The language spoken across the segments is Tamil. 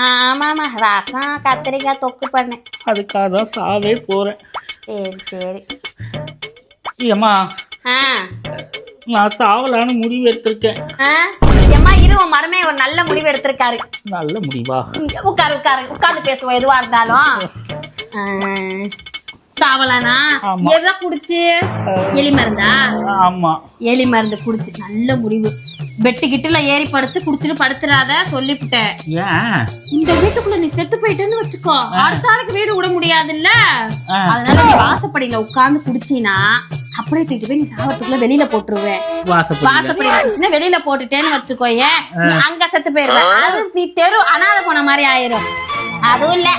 ஆமாம்மா ரசம் கத்திரிக்காய் தொக்கு பண்ணேன். அதுக்காக தான் சாவே போறேன். சரி சரி. ஏம்மா ஆ. நான் சாவலான்னு முடிவு எடுத்திருக்கேன். ஆ? ஏம்மா இரு உன் மருமே ஒரு நல்ல முடிவு எடுத்திருக்காரு. நல்ல முடிவா? உட்காரு உட்காரு. உட்கார்ந்து பேசுவோம் எதுவா இருந்தாலும். சாவலானா. எதை குடிச்சு? எலி மருந்தா? ஆமா. எலி மருந்து குடிச்சு. நல்ல முடிவு. பெட்டு கிட்டுல ஏறி படுத்து குடிச்சிட்டு படுத்துறாத சொல்லிவிட்டேன். ஏன்? இந்த வீட்டுக்குள்ள நீ செத்து போயிட்டேன்னு வச்சுக்கோ. அடுத்த ஆளுக்கு வீடு விட முடியாதுல்ல? ஆ. அதனால நீ வாசப்படியில உட்கார்ந்து குடிச்சினா அப்படியே தூக்கிட்டு போய் நீ சாவத்துக்குள்ள வெளியில போட்டுருவேன் வாசப்படி வாசப்படியில குடிச்சினா வெளியில போட்டுட்டேன்னு வச்சுக்கோயேன் நீ அங்க செத்து போயிருவ. அது நீ தெரு அனாத போன மாதிரி ஆயிரும். அதுவும் இல்ல.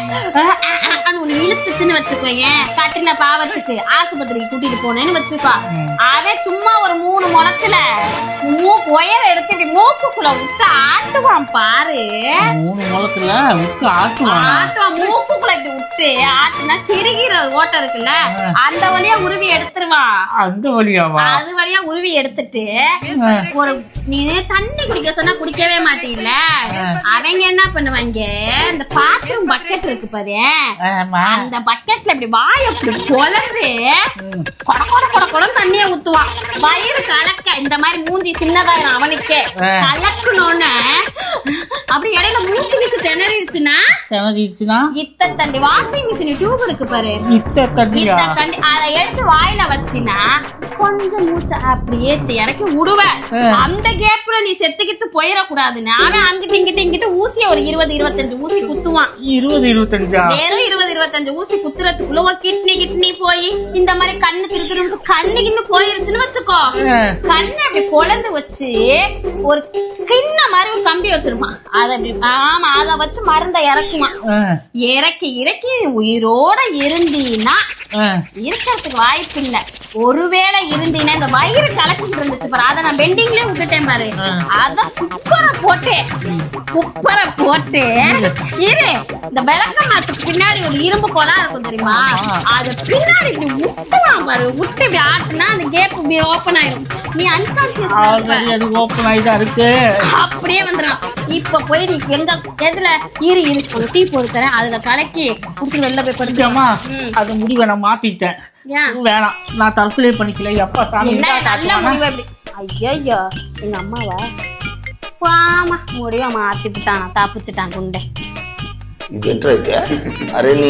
உன்னை இழுத்துச்சுன்னு வச்சுக்கோயேன் கட்டின பாவத்துக்கு ஆஸ்பத்திரிக்கு கூட்டிட்டு போனேன்னு வச்சுக்கோ. அவன் சும்மா ஒரு மூணு முளத்துல மூக்கு ஒயரை எடுத்து இப்படி மூக்குக்குள்ள விட்டு ஆட்டுவான் பாரு. மூணு முளத்துல விட்டு ஆட்டுவான்? ஆட்டுவான் மூக்குக்குள்ள இப்படி விட்டு ஆட்டுனா சிறுகிற ஓட்டம் இருக்குல்ல அந்த வழியா உருவி எடுத்துருவான். அந்த வழியாவா? அது வழியா உருவி எடுத்துட்டு ஒரு நீ தண்ணி குடிக்க சொன்னா குடிக்கவே மாட்டீல்ல. அவங்க என்ன பண்ணுவாங்க? இந்த பாத்ரூம் பக்கெட் இருக்கு பாரு. அந்த பக்கெட்ல இப்படி வாய் அப்படி பொலந்து கொட கொட கொட கொடன்னு தண்ணிய ஊத்துவான் வயிறு கலக்க இந்த மாதிரி மூஞ்சி சின்னதாயிரும் அவனுக்கே. கலக்கணும்னு அப்படி இடையில மூச்சு வீச்சு திணறிடுச்சுன்னா? திணறிடுச்சுன்னா? இத்த தண்டி வாஷிங் மிஷின் டியூப் இருக்கு பாரு. இத்த தண்ணியா? இத்த தண்டி அதை எடுத்து வாயில வச்சினா கொஞ்சம் மூச்சை அப்படியே இறக்கி விடுவேன். அந்த கேப்ல நீ செத்துக்கிட்டு போயிடக்கூடாதுன்னு. அவன் அங்கிட்டு இங்கிட்டு இங்கிட்டு ஊசிய ஒரு இருபது இருபத்தஞ்சு ஊசி குத்துவான். இருபது இருபத்தஞ்சா? வெறும் இருபது இருபத்தஞ்சு ஊசி குத்துறதுக்குள்ள உன் கிட்னி கிட்னி போய் இந்த மாதிரி கண்ணு திரு திரு கண்ணு கிண்ணு போயிருச்சுன்னு வச்சுக்கோ. கண்ணை அப்படி பொழந்து வச்சு ஒரு கிண்ண மாதிரி ஒரு கம்பி வச்சிருப்பான். அதை அப்படி ஆமா அதை வச்சு மருந்தை இறக்குவான். இறக்கி இறக்கி உயிரோட இருந்தீன்னா இருக்கிறதுக்கு வாய்ப்பு இல்ல ஒருவேளை இருந்தீன்னா இந்த வயிறு கலக்கிட்டு இருந்துச்சு பாரு. அதை நான் பெண்டிங்லயே விட்டுட்டேன் பாரு. அத குப்பரை போட்டு குப்பரை போட்டு இரு. இந்த விளக்க மாத்துக்கு பின்னாடி ஒரு இரும்பு குழா இருக்கும் தெரியுமா? அது பின்னாடி இப்படி விட்டுவான் பாரு. விட்டு இப்படி ஆட்டுனா அந்த கேப் இப்படி ஓபன் ஆயிரும். நீ அன்கான்சியஸ் அது ஓப்பன் ஆகிதான் இருக்கு. அப்படியே வந்துடும் இப்ப போய் நீ எங்க எதுல? இரு இரு. ஒரு டீ போட்டு தரேன். அதுல கலக்கி குடிச்சு வெளில போய் அம்மா அது முடிவை நான் மாத்திட்டேன். வேணாம். நான் தற்கொலை பண்ணிக்கல. எப்பா சாமி என்ன? இருந்தா நல்ல காட்டுவானா? முடிவு எப்படி ஐயோ எங்க அம்மாவா? வாமா முடிவை மாத்தி விட்டான் தப்பிச்சுட்டான் குண்டை. இது? அரே நீ